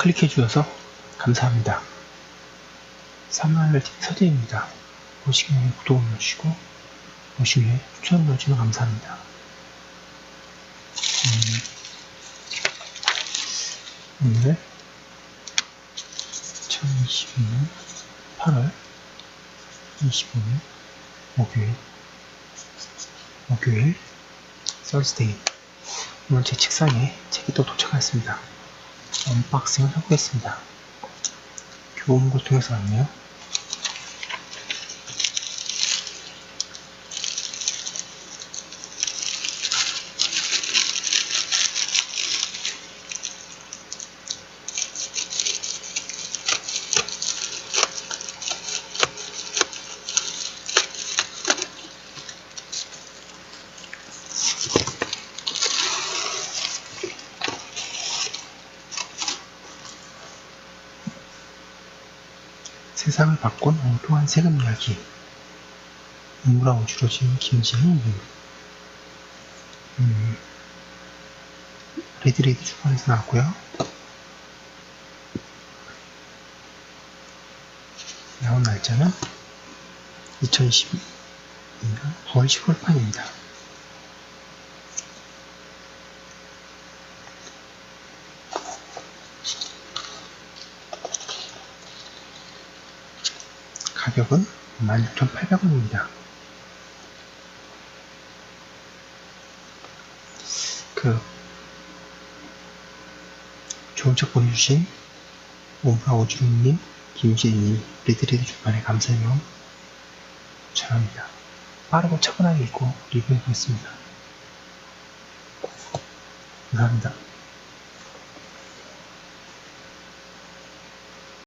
클릭해 주셔서 감사합니다. 3월 서재입니다. 보시기에 구독 눌러주시고 보시기에 추천 눌러주시면 감사합니다. 음, 오늘 2022년 8월 25일 목요일 목요일 서스데이 오늘 제 책상에 책이 또 도착했습니다. 언박싱을 해보겠습니다. 교보문고를 통해서 왔네요. 세상을 바꾼 엉뚱한 세금 이야기. 인물화 우주로 지은 김지혜님 음, 레드레이드 출판에서 나왔고요. 나온 날짜는 2022년 9월 15일 판입니다 가격은 16,800원입니다. 그 좋은 책 보내주신 오브라 오주루님, 김지혜님, 리드리드 출판에 마음 전합니다. 빠르고 차분하게 읽고 리뷰해보겠습니다. 감사합니다.